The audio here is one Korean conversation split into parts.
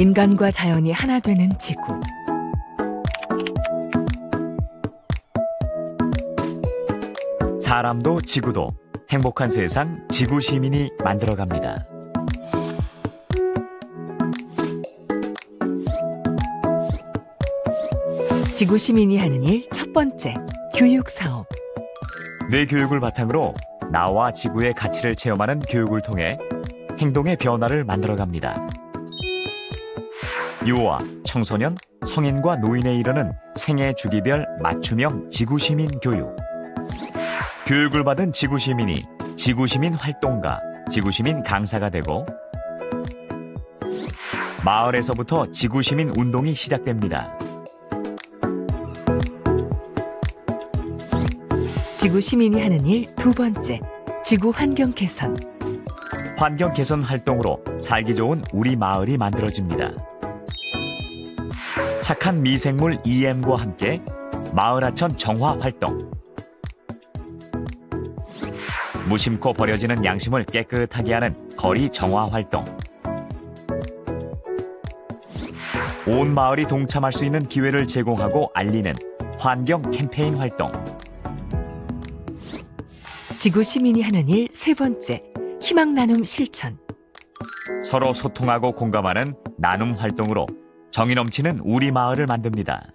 인간과 자연이 하나 되는 지구. 사람도 지구도 행복한 세상 지구 시민이 만들어갑니다. 지구 시민이 하는 일 첫 번째. 교육 사업. 뇌 교육을 바탕으로 나와 지구의 가치를 체험하는 교육을 통해 행동의 변화를 만들어갑니다. 유아, 청소년, 성인과 노인에 이르는 생애 주기별 맞춤형 지구시민 교육. 교육을 받은 지구시민이 지구시민 활동가, 지구시민 강사가 되고 마을에서부터 지구시민 운동이 시작됩니다. 지구 시민이 하는 일 두 번째. 지구 환경 개선. 환경 개선 활동으로 살기 좋은 우리 마을이 만들어집니다. 착한 미생물 EM과 함께 마을 하천 정화 활동. 무심코 버려지는 양심을 깨끗하게 하는 거리 정화 활동. 온 마을이 동참할 수 있는 기회를 제공하고 알리는 환경 캠페인 활동. 지구 시민이 하는 일 세 번째. 희망 나눔 실천. 서로 소통하고 공감하는 나눔 활동으로 정이 넘치는 우리 마을을 만듭니다.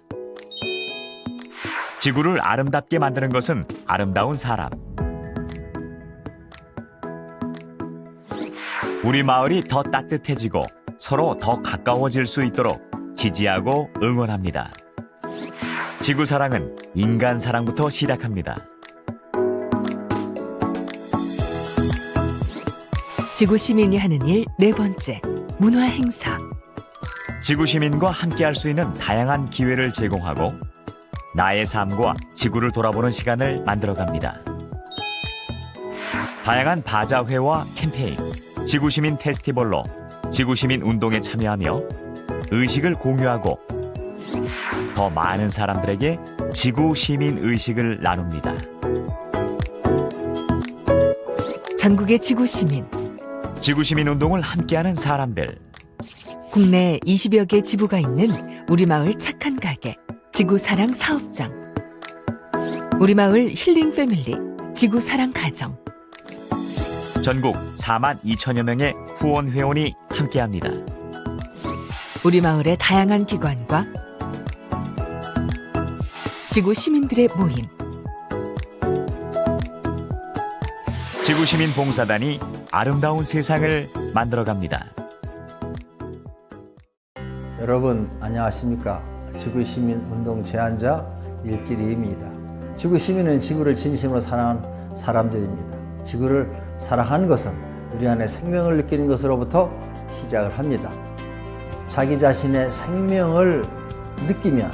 지구를 아름답게 만드는 것은 아름다운 사람. 우리 마을이 더 따뜻해지고 서로 더 가까워질 수 있도록 지지하고 응원합니다. 지구 사랑은 인간 사랑부터 시작합니다. 지구 시민이 하는 일 네 번째. 문화 행사. 지구 시민과 함께할 수 있는 다양한 기회를 제공하고 나의 삶과 지구를 돌아보는 시간을 만들어갑니다. 다양한 바자회와 캠페인, 지구 시민 페스티벌로 지구 시민 운동에 참여하며 의식을 공유하고 더 많은 사람들에게 지구 시민 의식을 나눕니다. 전국의 지구 시민. 지구 시민 운동을 함께하는 사람들. 국내 20여 개 지부가 있는 우리 마을 착한 가게 지구 사랑 사업장 우리 마을 힐링 패밀리 지구 사랑 가정 전국 4만 2천여 명의 후원 회원이 함께합니다. 우리 마을의 다양한 기관과 지구 시민들의 모임 지구시민 봉사단이 아름다운 세상을 만들어갑니다. 여러분 안녕하십니까? 지구시민 운동 제안자 일길이입니다. 지구시민은 지구를 진심으로 사랑하는 사람들입니다. 지구를 사랑하는 것은 우리 안에 생명을 느끼는 것으로부터 시작을 합니다. 자기 자신의 생명을 느끼면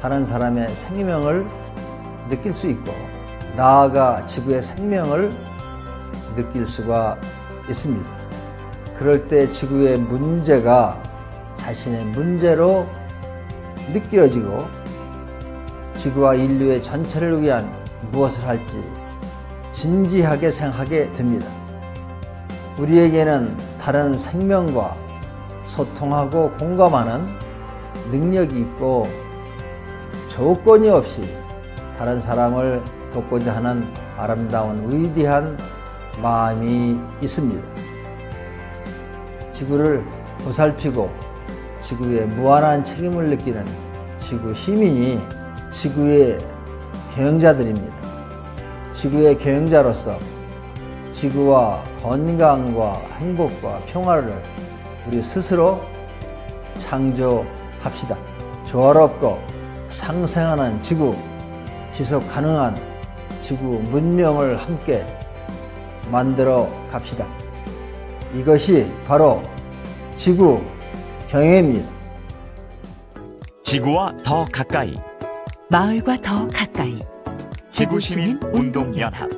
다른 사람의 생명을 느낄 수 있고 나아가 지구의 생명을 느낄 수가 있습니다. 그럴 때 지구의 문제가 자신의 문제로 느껴지고 지구와 인류의 전체를 위한 무엇을 할지 진지하게 생각하게 됩니다. 우리에게는 다른 생명과 소통하고 공감하는 능력이 있고 조건이 없이 다른 사람을 돕고자 하는 아름다운 위대한 마음이 있습니다. 지구를 보살피고 지구에 무한한 책임을 느끼는 지구 시민이 지구의 경영자들입니다. 지구의 경영자로서 지구와 건강과 행복과 평화를 우리 스스로 창조합시다. 조화롭고 상생하는 지구, 지속 가능한 지구 문명을 함께 만들어 갑시다. 이것이 바로 지구 경영입니다. 지구와 더 가까이. 마을과 더 가까이. 지구시민 운동연합